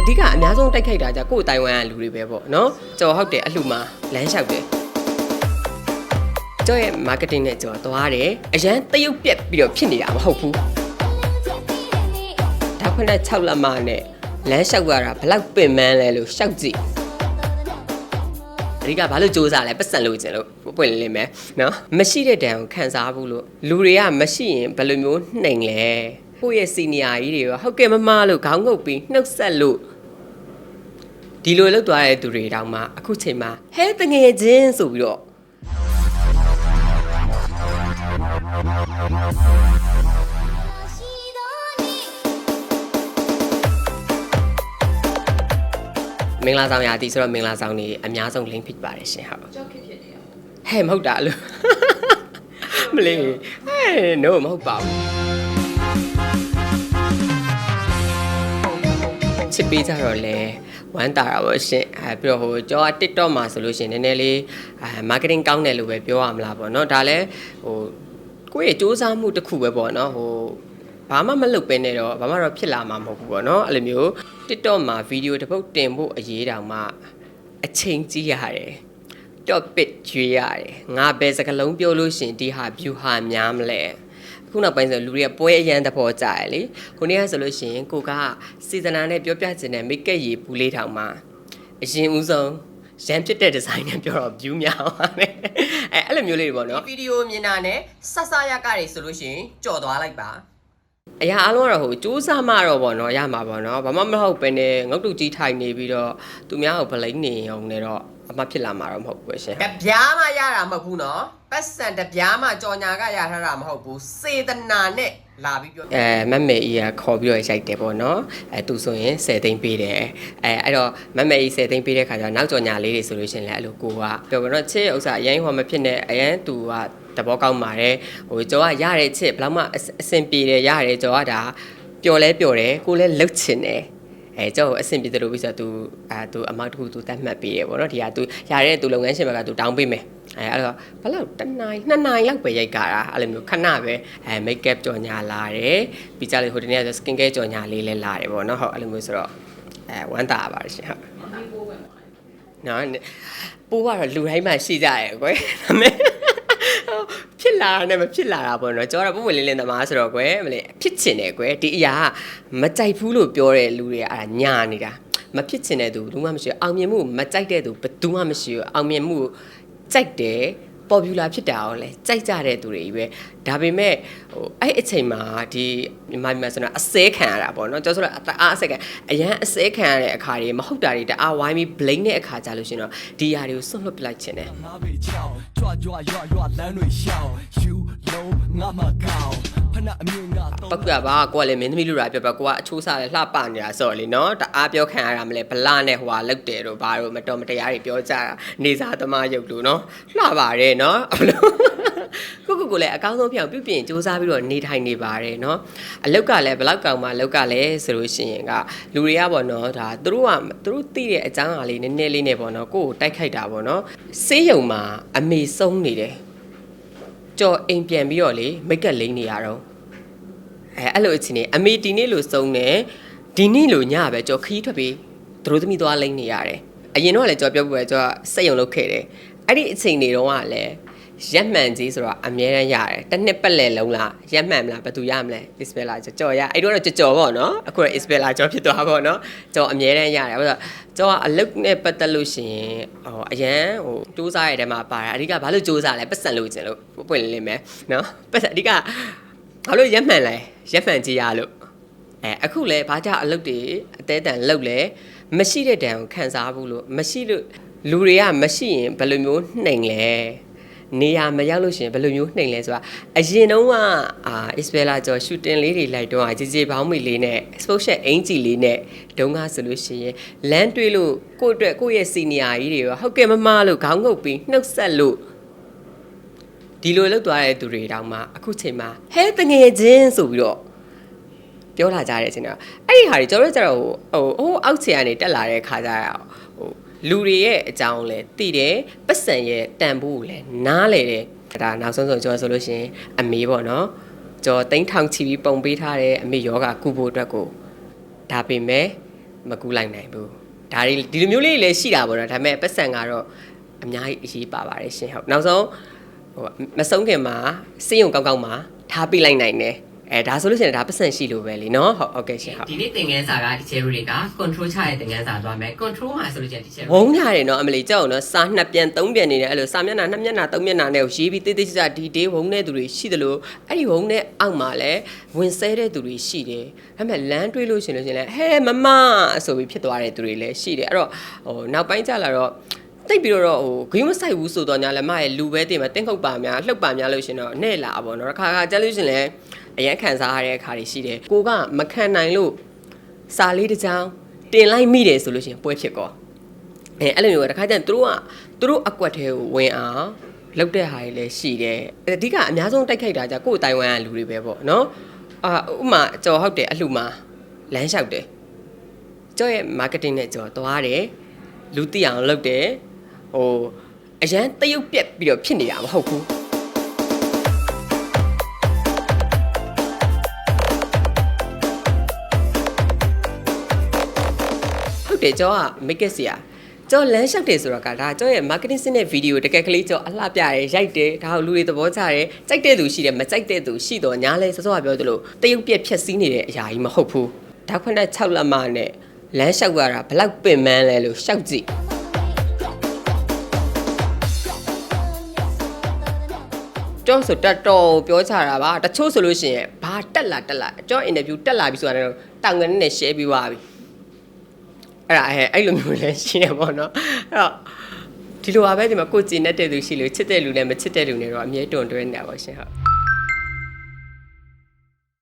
အဓိကအများဆုံးတိုက်ခိုက်တာじゃကိုယ်တိုင်ဝမ်ကလူတွေပဲပေါ့နော်ကျော်ဟုတ်တယ်အလှမှာလမ်းလျှောက်တယ်ကျော်ရဲ့ marketing နဲ့ကျော်သွားတယ်အရန်တရုပ်ပြက်ပြီးတော့ဖြစ်နေတာမဟုတ်ဘူးဒါခွနဲ့6လက်မနဲ့လမ်းလျှောက်ရတာဘလောက်ပင်ပန်းလဲလို့ရှောက်ကြည့်အဓိကဘာလို့စူးစမ်းလဲပတ်စံလို့ကျင်လို့ပွင့်လင်းလင်းမယ်နော်မရှိတဲ့တန်ကိုခံစားဘူးလို့လူတွေကမရှိရင်ဘယ်လိုမျိုးနှိမ်လဲ ကိုယ့်ရဲ့စီနီယာကြီးတွေရောဟုတ်ကဲ့မမလို့ခေါင်းငုပ်ပြီးနှုတ်ဆက်လို့ဒီလိုလောက်သွားတဲ့သူတွေတောင်မှအခုချိန်မှာဟဲတငယ်ချင်းဆိုပြီးတော့မင်္ဂလာဆောင်ရာသီဆိုတော့မင်္ဂလာဆောင်နေအများဆုံး link ဖြစ်ပါတယ်ရှင်ဟုတ်ကြောက်ခက်ဖြစ်တယ်ဟဲ့မဟုတ်တာလို့မလေးဟဲ့ no မဟုတ်ပါဘူး ချစ်ပေးကြတော့လဲဝမ်းတာတာပေါ့ရှင်အဲပြီးတော့ဟိုကျော်က TikTok မှာဆိုလို့ရှင်နည်းနည်းလေးအဲ marketing ကောင်းတယ်လို့ပဲပြောရမလားပေါ့နော်ဒါလည်းဟိုကိုယ့်ရဲ့စူးစမ်းမှုတစ်ခုပဲပေါ့နော်ဟိုဘာမှမလုပ်ပဲနဲ့တော့ဘာမှတော့ဖြစ်လာမှာမဟုတ်ဘူးပေါ့နော်အဲ့လိုမျိုး TikTok မှာဗီဒီယိုတစ်ပုတ်တင်ဖို့အရေးတောင်မှအချိန်ကြီးရတယ် topic ရွေးရတယ်ငါဘယ်စကားလုံးပြောလို့ရှရင်ဒီဟာ view ဟာများမလဲအ ခုနောက်ပိုင်းဆိုလူတွေကပွဲအရန်သဘောကျရလေခုနေ့ကဆိုလို့ရှရင်ကိုကစေတနာနဲ့ပြောပြချင်တဲ့ make up ရည်ဘူးလေးထောင်မှာအရင်ဦးဆုံးရန်ဖြစ်တဲ့ဒီဇိုင်းနဲ့ပြောတော့ view များပါတယ်အဲအဲ့လိုမျိုးလေးတွေပေါ့နော်ဗီဒီယိုမြင်တာနဲ့ဆဆရကတွေဆိုလို့ရှရင်ကြော်သွားလိုက်ပါအရာအလုံးကတော့ဟိုစူးစမ်းမှတော့ဗောနော်ရမှာဗောနော်ဘာမှမဟုတ်ပဲနဲ့ငုတ်တုကြီးထိုင်နေပြီးတော့သူများကိုဗလိန်နေအောင်နဲ့တော့အမှဖြစ်လာမှာတော့မဟုတ်ဘူးပဲရှင်တပြားမှရတာမဟုတ်ဘူးနော် ပတ်စံတပြားမှကြော်ညာကရထားတာမဟုတ်ဘူးစေတနာနဲ့လာပြီးပြောအဲမမေကြီးကခေါ်ပြီးတော့ရိုက်တယ်ပေါ့နော်အဲသူဆိုရင်10သိန်းပေးတယ်အဲအဲ့တော့မမေကြီး10သိန်းပေးတဲ့ခါကျတော့နောက်ကြော်ညာလေးတွေဆိုလို့ရှရင်လည်းအဲ့လိုကိုကပြောပါတော့ချစ်ဥစ္စာအရင်ဟောမဖြစ်နဲ့အရင်သူကတဘောကောင်းပါတယ်ဟိုကျော်ကရတဲ့ချစ်ဘယ်လောက်မှအဆင်ပြေတယ်ရတယ်ကျော်ကဒါပျော်လဲပျော်တယ်ကိုလည်းလှုပ်ချင်တယ်အဲကျောက်ကိုအဆင်ပြေတယ်လို့ပြီးဆိုတော့ तू အာ तू အမောက်တစ်ခု तू တတ်မှတ်ပေးရပေါ့နော်ဒီဟာ तू ရတဲ့ तू လုပ်ငန်းရှင်ဘက်က तू တောင်းပေးမယ် အဲအဲ့တော့ဘယ်လောက်တစ်နိုင်နှစ်နိုင်လောက်ပဲရိုက်ကြတာအဲ့လိုမျိုးခဏပဲအဲ make up ကြော်ညာလာတယ်ပြီးကြလေဟိုတနေ့က skin care ကြော်ညာလေးလည်းလာတယ်ပေါ့နော်ဟုတ်အဲ့လိုမျိုးဆိုတော့အဲဝမ်းသာပါရှင်ဟုတ်မင်းပိုးပဲပါနော်ပိုးကတော့လူတိုင်းမှာရှိကြရဲ့ကွယ်ဒါပေမဲ့ဖြစ်လာတာနဲ့မဖြစ်လာတာပေါ့နော်ကျော်တော့ပုံဝင်လင်းလင်းသမားဆိုတော့ကွယ်မလေးဖြစ်ချင်တယ်ကွယ်ဒီအရာကမကြိုက်ဘူးလို့ပြောတဲ့လူတွေကအဲ့ဒါညာနေတာမဖြစ်ချင်တဲ့သူဘူးမှမရှိဘူးအောင်မြင်မှုကိုမကြိုက်တဲ့သူဘယ်သူမှမရှိဘူးအောင်မြင်မှု ကြိုက်တယ်ပေါ်ပြူလာဖြစ်တာရောလဲကြိုက်ကြတဲ့သူတွေကြီးပဲဒါပေမဲ့ဟိုအဲ့အချိန်မှာဒီမြန်မာပြည်မှာဆိုတော့အစဲခံရတာပေါ့နော်ကျွန်တော်ဆိုတော့အားအစဲခံအရန်အစဲခံရတဲ့အခါတွေမဟုတ်တာတွေတအားဝိုင်းပြီး blame တဲ့အခါကြလို့ရှင်တော့ဒီຢာတွေကိုဆွန့်လွတ်ပလိုက်ခြင်းတယ်ငါပေချောင်းကြွားကြွားရွာရွာလမ်းတွေရှောင်း you know ငါမကောင်း ပောက်ပြပါကိုကလည်းမင်းသမီးလူရာပြောပြကိုကအချိုးစားလဲလှပနေတာဆိုတော့လေနော်တအားပြောခံရတာမလဲဗလာနဲ့ဟိုဟာလောက်တယ်တော့ဘာလို့မတော်မတရားတွေပြောကြတာနေစားသမားရုပ်လို့နော်လှပါတယ်နော်အဲ့လိုကိုကိုကိုလည်းအကောင်းဆုံးပြောင်ပြုပြင်စူးစမ်းပြီးတော့နေထိုင်နေပါတယ်နော်အလောက်ကလည်းဘလောက်ကောင်မှအလောက်ကလည်းဆိုလို့ရှိရင်ကလူတွေကပေါ့နော်ဒါသူတို့ကသူတို့သိတဲ့အကြောင်းအရာလေးနည်းနည်းလေးနဲ့ပေါ့နော်ကိုကိုတိုက်ခိုက်တာပေါ့နော်စေးရုံမှာအမေဆုံးနေတယ် ကြော်အိမ်ပြန်ပြီးတော့လေမိတ်ကပ်လိမ့်နေရတော့အဲအဲ့လိုအချင်းနေအမေဒီနေ့လို့စုံတယ်ဒီနေ့လို့ညပဲကြော်ခီးထွက်ပြီးသူတို့သမီးသွားလိမ့်နေရတယ်အရင်တော့လည်းကြော်ပြောပြပဲကြော်စက်ယုံလုပ်ခဲ့တယ်အဲ့ဒီအချိန်တွေတော့ကလည်း ရက်မှန်ကြီးဆိုတော့အမြဲတမ်းရတယ်တစ်နှစ်ပတ်လည်လုံးလားရက်မှန်မလားဘယ်သူရမလဲ Isabella ကြော်ကြော်ရအဲ့တော့ကြော်ကြော်ပေါ့နော်အခုတော့ Isabella ကြော်ဖြစ်သွားပေါ့နော်ကြော်အမြဲတမ်းရတယ်ဘာလို့ကြော်ကအလုတ်နဲ့ပတ်သက်လို့ရှိရင်ဟိုအရန်ဟိုစူးစမ်းရတဲ့မှာပါတယ်အဓိကဘာလို့စူးစမ်းလဲပတ်စံလို့ကျင်လို့ပွင့်လင်းလင်းမယ်နော်ပတ်စံအဓိကဘာလို့ရက်မှန်လဲရက်မှန်ကြည့်ရလို့အဲအခုလဲဘာကြောင့်အလုပ်တွေအသေးတန်လုပ်လဲမရှိတဲ့တန်ကိုခံစားဘူးလို့မရှိလို့လူတွေကမရှိရင်ဘယ်လိုမျိုးနှိမ်လဲ နေရာမရောက်လို့ရှရင်ဘယ်လိုမျိုးနှိမ်လဲဆိုတာအရင်တုန်းကအာအစ္စဘဲလာကျော်ရှူတင်လေးတွေလိုက်တော့ជីជីဘောင်းမီလေးနဲ့ sport shirt အင်ဂျီလေးနဲ့တုန်းကဆိုလို့ရှိရင်လမ်းတွေးလို့ကိုယ့်အတွက်ကိုယ့်ရဲ့စီနီယာကြီးတွေရောဟုတ်ကဲ့မမလို့ခေါင်းငုပ်ပြီးနှုတ်ဆက်လို့ဒီလိုလောက်သွားတဲ့သူတွေတောင်မှအခုချိန်မှာဟဲတငယ်ချင်းဆိုပြီးတော့ပြောလာကြတဲ့အချိန်တော့အဲ့ဒီဟာတွေကျွန်တော်တို့ကျတော့ဟိုဟိုအောက်ခြေကနေတက်လာတဲ့ခါကျတော့ဟို လူတွေရဲ့အကြောင်းလဲသိတယ်ပတ်စံရဲ့တန်ဖိုးကိုလဲနားလေတယ်ဒါနောက်ဆုံးဆုံးကျွန်တော်ဆိုလို့ရှိရင်အမေပေါ့နော်ကျွန်တော်တိန်းထောင်ချီပြီးပုံပေးထားတဲ့အမေယောဂကုဖို့အတွက်ကိုဒါပေမဲ့မကူးလိုက်နိုင်ဘူးဒါတွေဒီလိုမျိုးလေးတွေလည်းရှိတာပေါ့နော်ဒါပေမဲ့ပတ်စံကတော့အများကြီးအရေးပါပါတယ်ရှင်ဟုတ်နောက်ဆုံးဟိုမဆုံးခင်မှာစေးရုံကောက်ကောက်မှာထားပြလိုက်နိုင်တယ် အဲဒါဆိုလို့ရှိရင်ဒါပတ်စံရှိလို့ပဲလीနော်ဟုတ်ဟုတ်ကဲ့ရှင်ဟုတ်ဒီနေ့သင်ခန်းစာက teacher တွေက control ချတဲ့သင်ခန်းစာသွားမယ် control မှာဆိုလို့ကျရင် teacher ဝုန်းရတယ်နော်အမလီကြောက်နော်စာနှစ်ပြန်သုံးပြန်နေတယ်အဲ့လိုစာမျက်နှာနှစ်မျက်နှာသုံးမျက်နှာနဲ့ကိုရေးပြီးတိတိကျကျဒီဒေးဝုန်းတဲ့သူတွေရှိတယ်လို့အဲ့ဒီဝုန်းတဲ့အောက်မှာလည်းဝင်ဆဲတဲ့သူတွေရှိတယ်ဒါပေမဲ့လမ်းတွေးလို့ရှိရင်လို့ရှိရင်လည်းဟဲမမဆိုပြီးဖြစ်သွားတဲ့သူတွေလည်းရှိတယ်အဲ့တော့ဟိုနောက်ပိုင်းကျလာတော့ တိတ်ပြီးတော့ဟိုဂိမ်းမဆိုင်ဘူးဆိုတော့ညာလည်းမရဲ့လူပဲတင်မှာတင်းခုတ်ပါများလှုပ်ပါများလို့ရှင်တော့နဲ့လာပါတော့တစ်ခါခါကြားလို့ရှင်လည်းအရန်ခံစားရတဲ့အခါတွေရှိတယ်ကိုကမခံနိုင်လို့စာလေးတစ်ကြောင်းတင်လိုက်မိတယ်ဆိုလို့ရှင်ပွဲဖြစ်ကောအဲအဲ့လိုမျိုးပဲတခါကျရင်သူတို့ကသူတို့အကွက်ထဲကိုဝင်အောင်လောက်တဲ့ဟာတွေလည်းရှိတယ်အဓိကအများဆုံးတိုက်ခိုက်တာじゃကိုယ်တိုင်ဝမ်ကလူတွေပဲပေါ့နော်အာဥမာကြော်ဟုတ်တယ်အလှမှာလမ်းလျှောက်တယ်ကြော်ရဲ့ marketing နဲ့ကြော်သွားတယ်လူသိအောင်လုပ်တယ် ဟိုအရန်တရုပ်ပြက်ပြီးတော့ဖြစ်နေတာမဟုတ်ဘူးဟုတ်တယ်ကျော်က make it ဆရာကျော်လမ်းလျှောက်တယ်ဆိုတော့ကဒါကျော်ရဲ့ marketing စနစ်ဗီဒီယိုတကယ်ကလေးကျော်အလှပြရဲရိုက်တယ်ဒါကိုလူတွေသဘောကျတယ်ကြိုက်တဲ့သူရှိတယ်မကြိုက်တဲ့သူရှိတော့ညာလဲစောစောကပြောသလိုတရုပ်ပြက်ဖြက်စီးနေတဲ့အရာကြီးမဟုတ်ဘူးဒါခွနဲ့6လက်မနဲ့လမ်းလျှောက်ရတာဘလောက်ပင်ပန်းလဲလို့ရှောက်ကြည့် ကျောင်းဆိုတက်တော်ပြောချတာပါတချို့ဆိုလို့ရှိရင်ဘာတက်လာတက်လာကျောင်းအင်တာဗျူးတက်လာပြီဆိုတာတော့တောင်ငန်းနဲ့ share ပြီးသွားပြီအဲ့ဒါအဲ့အဲ့လိုမျိုးလည်းရှိရပါတော့အဲ့တော့ဒီလိုပါပဲဒီမှာကိုယ်ကျင်တဲ့သူရှိလို့ချစ်တဲ့လူနဲ့မချစ်တဲ့လူနဲ့တော့အမြဲတွန်တွဲနေတာပါရှင်ဟုတ်